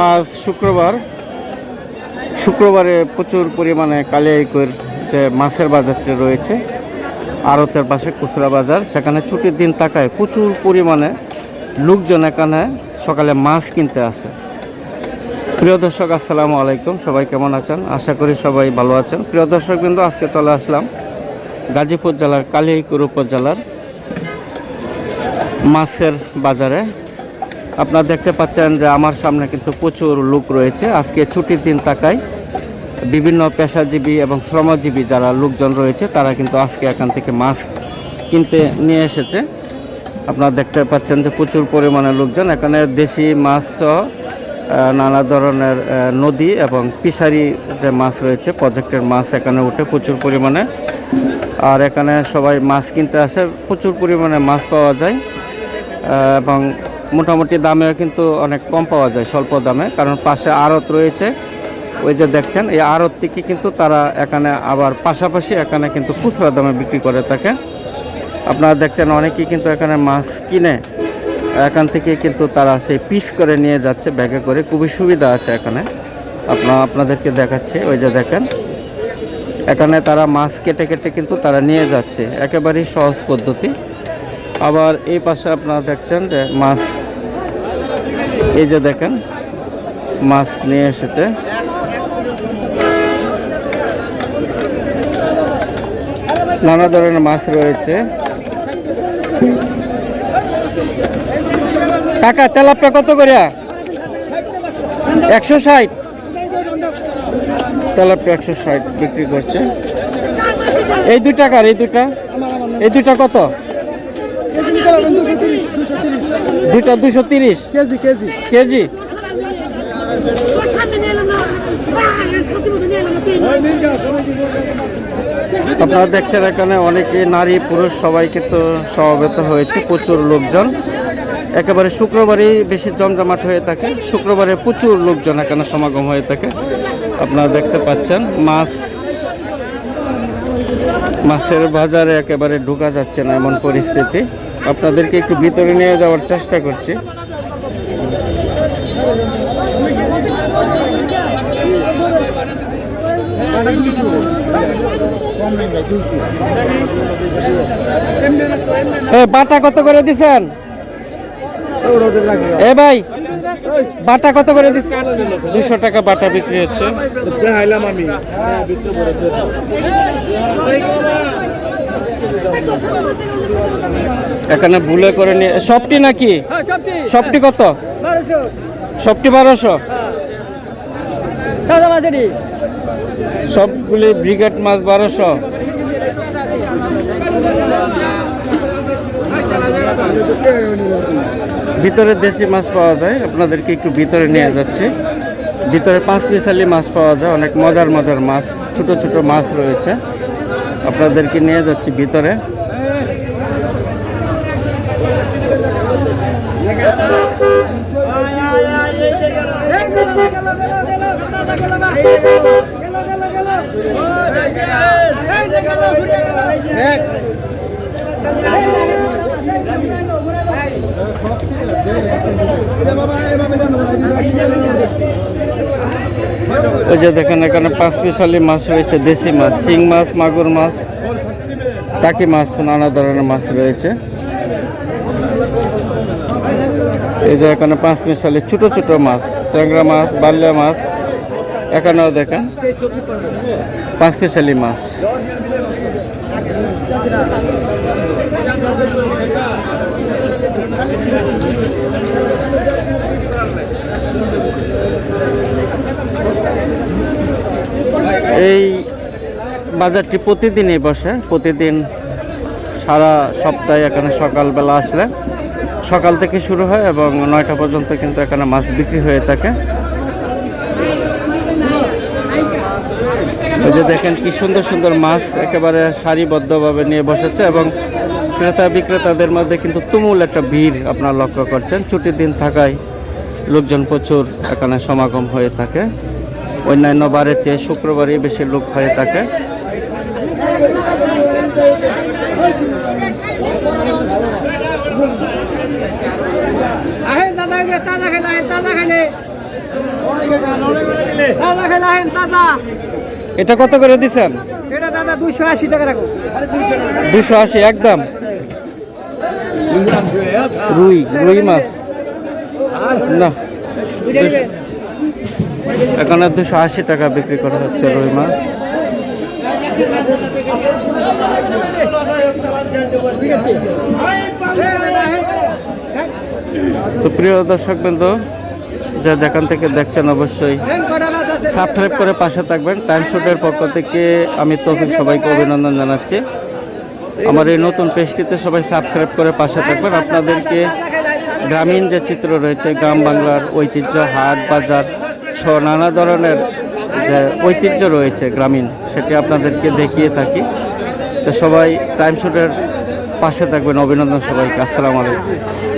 আজ শুক্রবার। শুক্রবারে প্রচুর পরিমাণে কালিয়াইকের যে মাছের বাজারটি রয়েছে, আড়তের পাশে খুচরা বাজার, সেখানে ছুটির দিন তাকায় প্রচুর পরিমাণে লোকজন এখানে সকালে মাছ কিনতে আসে। প্রিয় দর্শক, আসসালামু আলাইকুম, সবাই কেমন আছেন? আশা করি সবাই ভালো আছেন। প্রিয় দর্শক কিন্তু আজকে চলে আসলাম গাজীপুর জেলার কালিয়াইকুর উপজেলার মাছের বাজারে। আপনারা দেখতে পাচ্ছেন যে আমার সামনে কিন্তু প্রচুর লোক রয়েছে। আজকে ছুটির দিন থাকায় বিভিন্ন পেশাজীবী এবং শ্রমজীবী যারা লোকজন রয়েছে, তারা কিন্তু আজকে এখান থেকে মাছ কিনতে নিয়ে এসেছে। আপনারা দেখতে পাচ্ছেন যে প্রচুর পরিমাণে লোকজন। এখানে দেশি মাছ সহ নানা ধরনের নদী এবং ফিশারি যে মাছ রয়েছে, প্রজেক্টের মাছ এখানে উঠে প্রচুর পরিমাণে। আর এখানে সবাই মাছ কিনতে আসে। প্রচুর পরিমাণে মাছ পাওয়া যায়। এবং মোটামুটি দামেও কিন্তু অনেক কম পাওয়া যায়, স্বল্প দামে। কারণ পাশে আড়ত রয়েছে। ওই যে দেখছেন, এই আড়ত থেকে কিন্তু তারা এখানে আবার পাশাপাশি এখানে কিন্তু খুচরা দামে বিক্রি করে থাকে। আপনারা দেখছেন অনেকেই কিন্তু এখানে মাছ কিনে, এখান থেকে কিন্তু তারা সেই পিস করে নিয়ে যাচ্ছে, ব্যাগে করে। খুবই সুবিধা আছে এখানে। আপনার আপনাদেরকে দেখাচ্ছি, ওই যে দেখেন। এখানে তারা মাছ কেটে কেটে কিন্তু তারা নিয়ে যাচ্ছে। একেবারেই সহজ পদ্ধতি। আবার এই পাশে আপনারা দেখছেন যে মাছ এই যে দেখেন, মাছ নিয়ে এসেছে। নানা ধরনের মাছ রয়েছে। টাকা তেলাপটা কত করে? একশো ষাট। তেলাপটা একশো ষাট বিক্রি করছে। এই দুই টাকার এই দুটা এই দুটা কত? দুইটা দুশো তিরিশ। KG KG. কেজি? আপনারা দেখছেন এখানে অনেকে নারী পুরুষ সবাই কিন্তু সমবেত হয়েছে প্রচুর লোকজন। একেবারে শুক্রবারই বেশি জমজমাট হয়ে থাকে। শুক্রবারে প্রচুর লোকজন এখানে সমাগম হয়ে থাকে। আপনারা দেখতে পাচ্ছেন মাছ মাছের বাজারে একেবারে ঢোকা যাচ্ছে না এমন পরিস্থিতি। আপনাদেরকে একটু ভিতরে নিয়ে যাওয়ার চেষ্টা করছি। বাটা কত করে দিছেন? এ, ভাই বাটা কত করে দিচ্ছে দুশো টাকা বাটা বিক্রি হচ্ছে। আমি। এখানে ভুলে করে নিয়ে সবটি নাকি? সবটি। কত? সবটি বারোশো? সবগুলি ব্রিগেড মাছ বারোশো। ভিতরে দেশি মাছ পাওয়া যায়, আপনাদেরকে একটু ভিতরে নিয়ে যাচ্ছি। ভিতরে পাঁচ মিশালি মাছ পাওয়া যায়, অনেক মজার মজার মাছ, ছোট ছোট মাছ রয়েছে। আপনাদেরকে নিয়ে যাচ্ছি ভিতরে। ওই যে দেখেন এখানে পাঁচ মিশালি মাছ রয়েছে, দেশি মাছ, শিং মাছ, মাগুর মাছ, টাকি মাছ, নানা ধরনের মাছ রয়েছে। এই যে এখানে পাঁচ মিশালি ছোট ছোট মাছ, ট্যাংরা মাছ, বাল্যা মাছ, এখানেও দেখেন পাঁচ মিশালি মাছ। এই বাজারটি প্রতিদিনই বসে, প্রতিদিন সারা সপ্তাহে এখানে সকালবেলা আসলে। সকাল থেকে শুরু হয় এবং নয়টা পর্যন্ত কিন্তু এখানে মাছ বিক্রি হয়ে থাকে। ওই যে দেখেন কি সুন্দর সুন্দর মাছ একেবারে সারিবদ্ধভাবে নিয়ে বসেছে এবং ক্রেতা বিক্রেতাদের মধ্যে কিন্তু তুমুল একটা ভিড় আপনারা লক্ষ্য করছেন। ছুটির দিন থাকায় লোকজন প্রচুর এখানে সমাগম হয়ে থাকে। অন্যান্য বারের চেয়ে শুক্রবারই বেশি লোক হয়ে থাকে। এটা কত করে দিচ্ছেন দাদা দুশো আশি টাকা রাখো। দুশো আশি একদম। রুই রুই মাছ। না। এখানে দুশো আশি টাকা বিক্রি করা হচ্ছে রুই মাছ। তো প্রিয় দর্শক বিন্দু, যা যেখান থেকে দেখছেন অবশ্যই সাবস্ক্রাইব করে পাশে থাকবেন। টাইম শুটের পক্ষ থেকে আমি তৌফিক সবাইকে অভিনন্দন জানাচ্ছি। আমার এই নতুন পেজটিতে সবাই সাবস্ক্রাইব করে পাশে থাকবেন। আপনাদেরকে গ্রামীণ যে চিত্র রয়েছে, গ্রাম বাংলার ঐতিহ্য, হাট, বাজার সহ নানা ধরনের যে ঐতিহ্য রয়েছে গ্রামীণ, সেটি আপনাদেরকে দেখিয়ে থাকি। তো সবাই টাইম শুটের পাশে থাকবেন। অভিনন্দন সবাইকে। আসসালামু আলাইকুম।